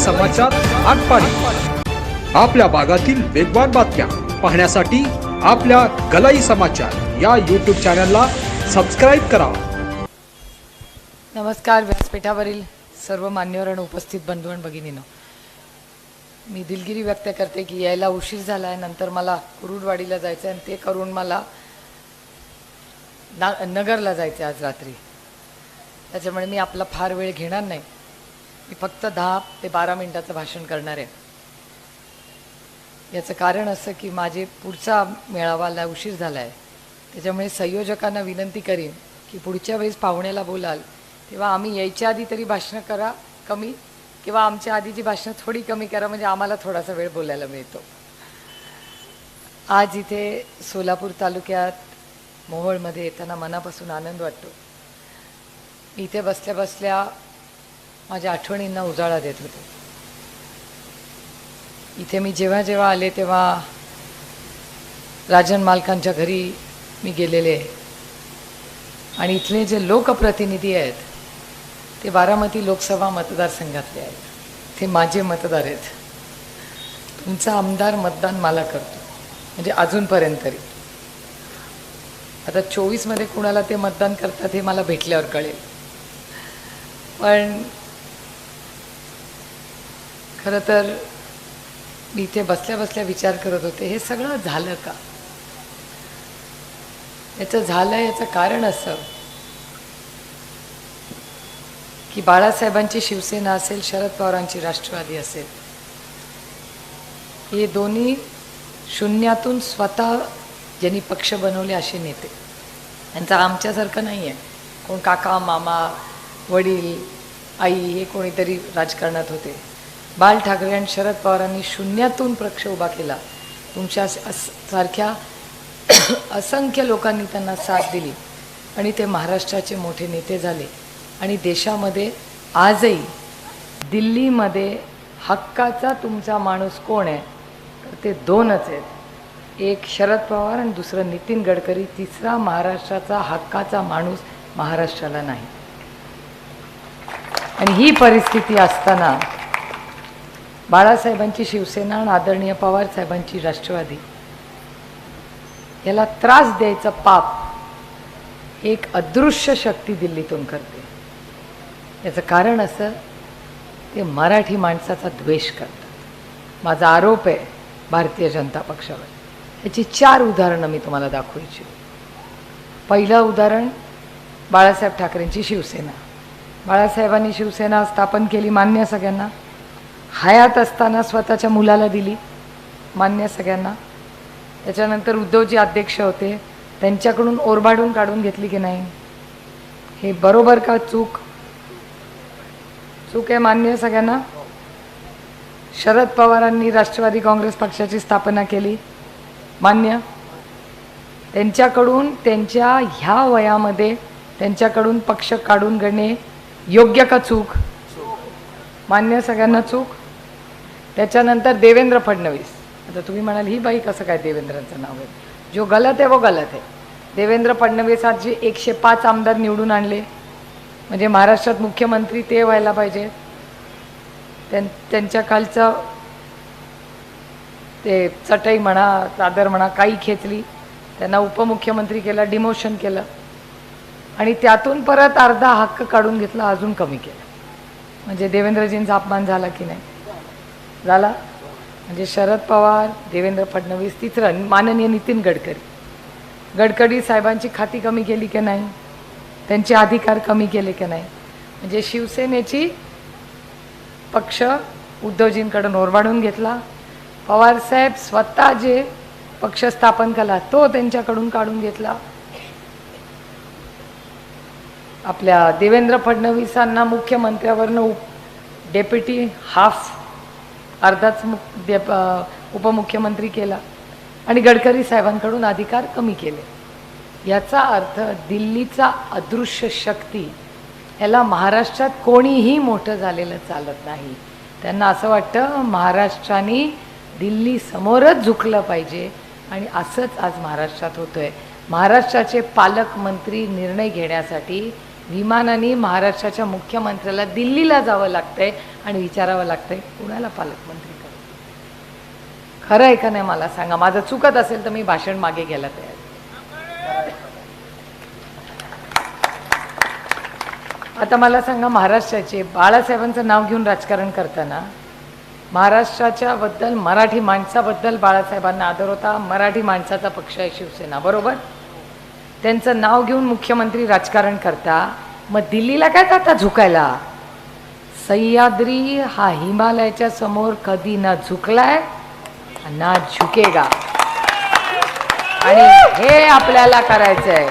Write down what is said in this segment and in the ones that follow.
समाचार आटपाडी आपल्या भागातील वेगवान बातम्या पाहण्यासाठी आपल्या गलाई समाचार या यूट्यूब चॅनलला सबस्क्राईब करा. नमस्कार व्यासपीठावरील सर्व मान्यवर आणि उपस्थित बंधू आणि भगिनीनं. मी दिलगिरी व्यक्त करते की यायला उशीर झाला आहे नंतर मला कुरुडवाडीला जायचं आहे आणि ते करून मला ना नगरला जायचं आहे आज रात्री. त्याच्यामुळे मी आपला फार वेळ घेणार नाही. मी फक्त दहा ते बारा मिनटाचं भाषण करणार आहे. याचं कारण असं की माझे पुढचा मेळावाला उशीर झाला आहे त्याच्यामुळे संयोजकांना विनंती करीन की पुढच्या वेळेस पाहुण्याला बोलाल. तेव्हा आम्ही यायच्या आधी तरी भाषणं करा कमी किंवा आमच्या आधीची भाषणं थोडी कमी करा म्हणजे आम्हाला थोडासा वेळ बोलायला मिळतो. आज इथे सोलापूर तालुक्यात मोहोळमध्ये येताना मनापासून आनंद वाटतो. इथे बसल्या बसल्या माझ्या आठवणींना उजाळा देत होते. इथे मी जेव्हा जेव्हा आले तेव्हा राजन मालकांच्या घरी मी गेलेले. आहे आणि इथले जे लोकप्रतिनिधी आहेत ते बारामती लोकसभा मतदारसंघातले आहेत. ते माझे मतदार आहेत. तुमचा आमदार मतदान मला करतो म्हणजे अजूनपर्यंत तरी. आता चोवीसमध्ये कुणाला ते मतदान करतात हे मला भेटल्यावर कळेल. पण खरं तर मी इथे बसल्या बसल्या विचार करत होते हे सगळं झालं का? याचं झालं याचं कारण असं की बाळासाहेबांची शिवसेना असेल शरद पवारांची राष्ट्रवादी असेल हे दोन्ही शून्यातून स्वतः ज्यांनी पक्ष बनवले असे नेते. यांचं आमच्यासारखं नाही आहे कोण काका मामा वडील आई हे कोणीतरी राजकारणात होते. बाल ठाकरे आणि शरद पवारांनी शून्यातून पक्ष उभा केला. तुमच्या सारख्या असंख्य लोकांनी त्यांना साथ दिली आणि ते महाराष्ट्राचे मोठे नेते झाले. आणि देशामध्ये आजही दिल्लीमध्ये हक्काचा तुमचा माणूस कोण आहे? तर ते दोनच आहेत. एक शरद पवार आणि दुसरं नितीन गडकरी. तिसरा महाराष्ट्राचा हक्काचा माणूस महाराष्ट्राला नाही. आणि ही परिस्थिती असताना बाळासाहेबांची शिवसेना आणि आदरणीय पवार साहेबांची राष्ट्रवादी. याला त्रास द्यायचा पाप एक अदृश्य शक्ती दिल्लीतून करते. याचं कारण असं ते मराठी माणसाचा द्वेष करतात. माझा आरोप आहे भारतीय जनता पक्षावर. याची चार उदाहरणं मी तुम्हाला दाखवायची पहिलं उदाहरण बाळासाहेब ठाकरेंची शिवसेना. बाळासाहेबांनी शिवसेना स्थापन केली मान्य सगळ्यांना. हयात असताना स्वतःच्या मुलाला दिली मान्य सगळ्यांना. त्याच्यानंतर उद्धवजी अध्यक्ष होते. त्यांच्याकडून ओरबाडून काढून घेतली की नाही? हे बरोबर का चूक? चूक आहे मान्य सगळ्यांना. शरद पवारांनी राष्ट्रवादी काँग्रेस पक्षाची स्थापना केली. मान्य. त्यांच्याकडून त्यांच्या ह्या वयामध्ये त्यांच्याकडून पक्ष काढून घेणे योग्य का चूक? मान्य सगळ्यांना चूक? त्याच्यानंतर देवेंद्र फडणवीस. आता तुम्ही म्हणाल ही बाई कसं काय देवेंद्रांचं नाव आहे जो गलत आहे वो गलत आहे. देवेंद्र फडणवीसांचे एकशे पाच आमदार निवडून आणले. म्हणजे महाराष्ट्रात मुख्यमंत्री ते व्हायला पाहिजे. त्यां त्यांच्या खालचं ते चटई म्हणा चादर म्हणा काही खेचली. त्यांना उपमुख्यमंत्री केला डिमोशन केलं. आणि त्यातून परत अर्धा हक्क काढून घेतला अजून कमी केलं. म्हणजे देवेंद्रजींचा अपमान झाला की नाही? झाला. म्हणजे शरद पवार देवेंद्र फडणवीस तिसरं माननीय नितीन गडकरी. गडकरी साहेबांची खाती कमी केली की नाही? त्यांचे अधिकार कमी केले की नाही? म्हणजे शिवसेनेची पक्ष उद्धवजींकडून ओरबाडून घेतला. पवारसाहेब स्वतः जे पक्ष स्थापन केला तो त्यांच्याकडून काढून घेतला. आपल्या देवेंद्र फडणवीसांना मुख्यमंत्र्यावरनं डेप्युटी हाफ अर्धाच मुख उपमुख्यमंत्री केला. आणि गडकरी साहेबांकडून अधिकार कमी केले. याचा अर्थ दिल्लीचा अदृश्य शक्ती याला महाराष्ट्रात कोणीही मोठं झालेलं चालत नाही. त्यांना असं वाटतं महाराष्ट्राने दिल्ली समोरच झुकलं पाहिजे आणि असंच आज महाराष्ट्रात होतंय. महाराष्ट्राचे पालकमंत्री निर्णय घेण्यासाठी विमानाने महाराष्ट्राच्या मुख्यमंत्र्याला दिल्लीला जावं लागतंय आणि विचारावं लागतंय कुणाला पालकमंत्री करू खरं आहे का नाही मला सांगा? माझं चुकत असेल तर मी भाषण मागे घ्यायला तयार आता मला सांगा महाराष्ट्राचे बाळासाहेबांचं नाव घेऊन राजकारण करताना महाराष्ट्राच्या बद्दल मराठी माणसाबद्दल बाळासाहेबांना आदर होता मराठी माणसाचा पक्ष आहे शिवसेना बरोबर? त्यांचं नाव घेऊन मुख्यमंत्री राजकारण करता मग दिल्लीला काय जाता झुकायला? सह्याद्री हा हिमालयाच्या समोर कधी ना झुकलाय ना झुकेगा. आणि हे आपल्याला करायचं आहे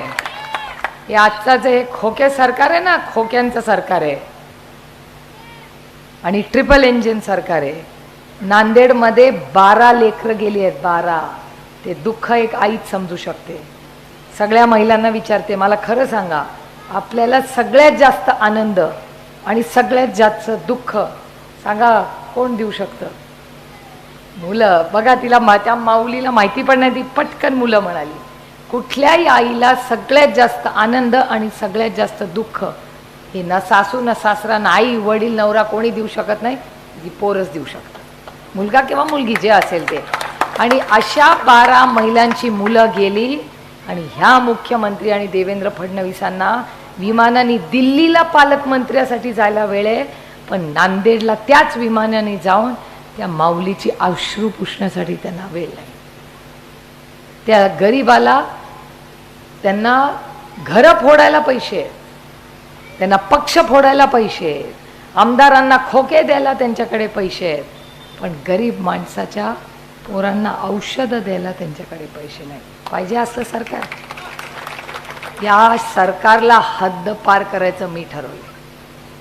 हे आजचं जे हे खोके सरकार आहे ना खोक्यांचं सरकार आहे. आणि ट्रिपल इंजिन सरकार आहे. नांदेडमध्ये बारा लेकरं गेली आहेत बारा. ते दुःख एक आईच समजू शकते. सगळ्या महिलांना विचारते मला खरं सांगा आपल्याला सगळ्यात जास्त आनंद आणि सगळ्यात जास्त दुःख सांगा कोण देऊ शकतं? मुलं बघा तिला मा त्या माऊलीला माहिती पण नाही ती पटकन मुलं म्हणाली. कुठल्याही आईला सगळ्यात जास्त आनंद आणि सगळ्यात जास्त दुःख हे ना सासू ना सासरा ना आई वडील नवरा कोणी देऊ शकत नाही ती पोरच देऊ शकतं मुलगा किंवा मुलगी जे असेल ते. आणि अशा बारा महिलांची मुलं गेली आणि ह्या मुख्यमंत्री आणि देवेंद्र फडणवीसांना विमानाने दिल्लीला पालकमंत्र्यासाठी जायला वेळ आहे. पण नांदेडला त्याच विमानाने जाऊन त्या माऊलीची अश्रू पुसण्यासाठी त्यांना वेळ आहे त्या गरीबाला त्यांना घरं फोडायला पैसे आहेत. त्यांना पक्ष फोडायला पैसे आहेत. आमदारांना खोके द्यायला त्यांच्याकडे पैसे आहेत. पण गरीब माणसाच्या पोरांना औषधं द्यायला त्यांच्याकडे पैसे नाही. पाहिजे असं सरकार. या सरकारला हद्द पार करायचं मी ठरवलं.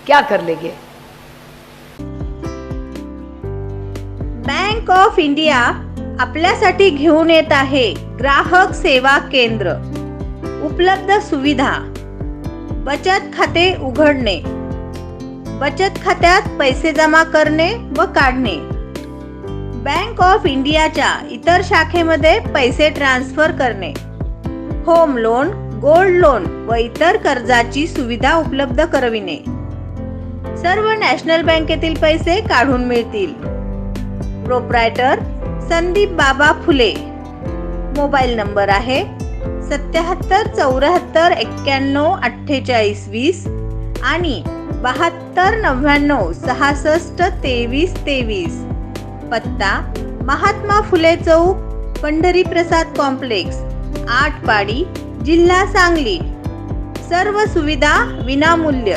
क्या कर गे? बँक ऑफ इंडिया आपल्यासाठी घेऊन येत आहे ग्राहक सेवा केंद्र. उपलब्ध सुविधा. बचत खाते उघडणे. बचत खात्यात पैसे जमा करणे व काढणे. बँक ऑफ इंडियाच्या इतर शाखेमध्ये पैसे ट्रान्सफर करणे. होम लोन गोल्ड लोन व इतर कर्जाची सुविधा उपलब्ध करविणे. सर्व नॅशनल बँकेतील पैसे काढून मिळतील. प्रोप्रायटर संदीप बाबा फुले. मोबाईल नंबर आहे सत्याहत्तर चौऱ्याहत्तर एक्क्याण्णव अठ्ठेचाळीस वीस आणि बहात्तर नव्याण्णव सहासष्ट तेवीस तेवीस. पत्ता महात्मा फुले चौक पंढरी प्रसाद कॉम्प्लेक्स आठ पाडी जिल्हा सांगली. सर्व सुविधा विनामूल्य.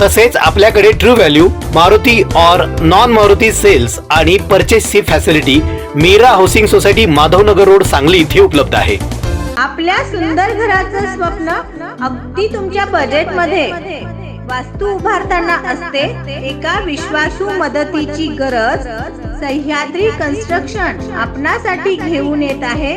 तसेच आपल्याकडे true value Maruti or non Maruti sales आणि परचेसची facility Meera housing society Madhavnagar road Sangli इथे उपलब्ध आहे. आपल्या सुंदर घराचं स्वप्न अगदी तुमच्या बजेटमध्ये वास्तू उभारताना असते एका विश्वासू मदतीची गरज. सह्याद्री कन्स्ट्रक्शन आपणासाठी घेऊन येत आहे.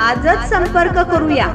आजच संपर्क करूया.